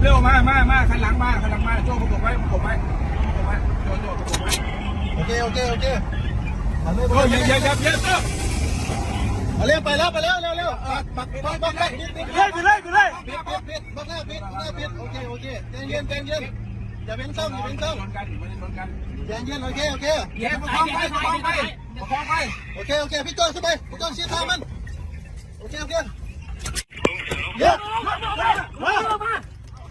บเร็วมามามาขันหลังมาขันหลังมาโจ้ประกบไว้ประกบไว้ประกบไว้โจ้โจ้ประกบไว้โอเคโอเคโอเคมาเลยโอ้ยเย็บเย็บเย็บเย็บมาเร็วไปแล้วไปแล้วเร็วเร็วปักปักปักปักปิดปิดไปเลยไปเลยไปเลยปิดปิดปิดปักหน้าปิดปักหน้าปิดโอเคโอเคใจเย็นใจเย็นอย่าเป็นซ่อมอย่าเป็นซ่อมใจเย็นโอเคโอเคเย็บประคองไปประคองไปประคองไปโอเคโอเคพี่ต้นขึ้นไปพี่ต้นชี้ทางมันโอเคโอเคเดี๋ยวลงมา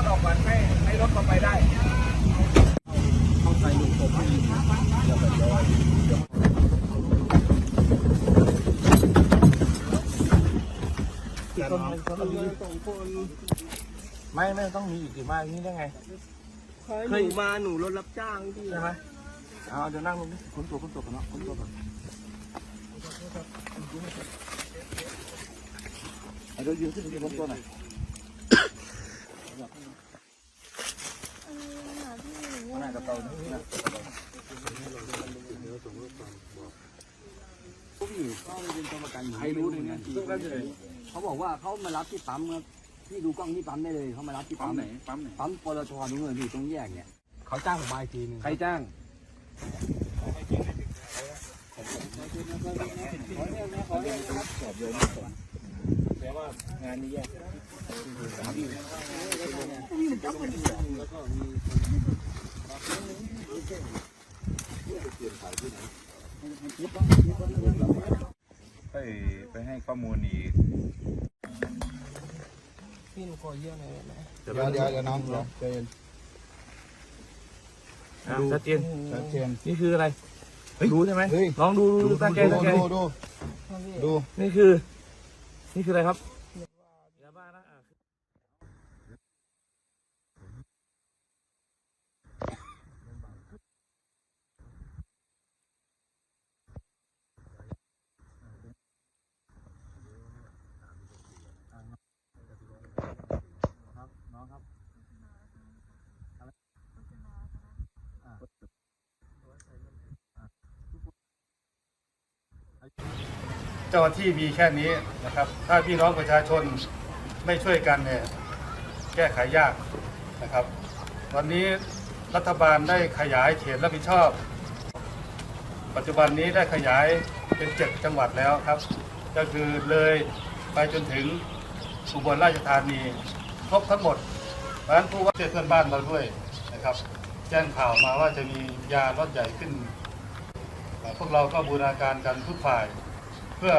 ร์รถออกก่อนให้ให้รถเข้าไปได้ไม่ไม่ต้องมีอีกกี่มาอย่างนี้ได้ไง เคยมาหนูรถรับจ้างที่ใช่ไหมเอาเดี๋ยวนั่งลงดิคนตัวคนตัวกันเนาะคนตัวกันเอาเดี๋ยวยืนขึ้นยืนบนตัวหน่อย มาห น้ากระเป๋านี่นะพี่เขาเป็นตัวประกันใครรู้เนี่ยนะต้องกันเลยเขาบอกว่าเขามารับที่ปั๊มครับพี่ดูกล้องที่ปั๊มได้เลยเขามารับที่ปั๊ปั๊มมไหนปั๊มไหนปั๊มปตทตรงนู้นอยู่ตรงแยกเนี่ยเขาจ้างผมมาอีกทีหนึงใครจ้างแต่ ว่างานนี้แยกไปไปให้ข้อมูลอีกพี่หนูขอเยี่ยมหน่อยได้ไหมเดี๋ยวเดี๋ยวเดี๋ยวน้องเดี๋ยวใจเย็นชัดเจนชัดเจนนี่คืออะไรรู้ใช่ไหมเฮ้ยลองดูดูตั้งใจดูตั้งใจดูดูดูนี่คือ นี่คืออะไรครับยาบ้านะอะ เจ้าหน้าที่มีแค่นี้นะครับ ถ้าพี่น้องประชาชนไม่ช่วยกันเนี่ยแก้ไขยากนะครับ วันนี้รัฐบาลได้ขยายเขตรับผิดชอบ ปัจจุบันนี้ได้ขยายเป็นเจ็ดจังหวัดแล้วครับ ก็คือเลยไปจนถึงอุบลราชธานีครบทั้งหมดเพราะนั้นผู้ว่าเพื่อนบ้านเราด้วยนะครับ แจ้งข่าวมาว่าจะมียาล็อตใหญ่ขึ้น พวกเราก็บูรณาการกันทุกฝ่าย เพื่อ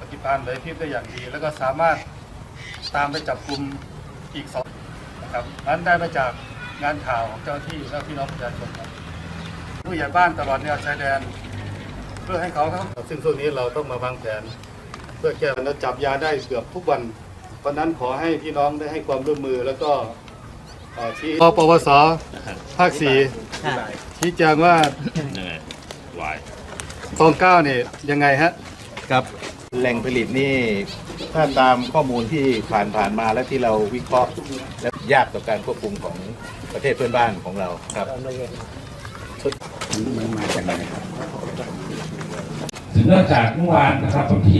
ปฏิบัติเลยพิมพ์ได้อย่างดี แล้วก็สามารถตามไปจับกลุ่มอีกสองนะครับนั้นได้มาจากงานข่าวของเจ้าหน้าที่และพี่น้องประชาชนครับผู้ใหญ่บ้านตลอดแนวชายแดน เพื่อให้เขาครับซึ่งช่วงนี้เราต้องมาวางแผน เพื่อแก้ปัญหาจับยาได้เกือบทุกวันเพราะนั้นขอให้พี่น้องได้ให้ความร่วมมือแล้วก็เอ่อชี้ปปวสภาคสี่ชี้แจงว่า ตองเก้าเนี่ยยังไงฮะ ครับแหล่งผลิตนี่ถ้าตามข้อมูลที่ผ่านผ่านมาและที่เราวิเคราะห์และยากต่อการควบคุมของประเทศเพื่อนบ้านของเราครับเนื่องจากเมื่อวานนะครับวันที่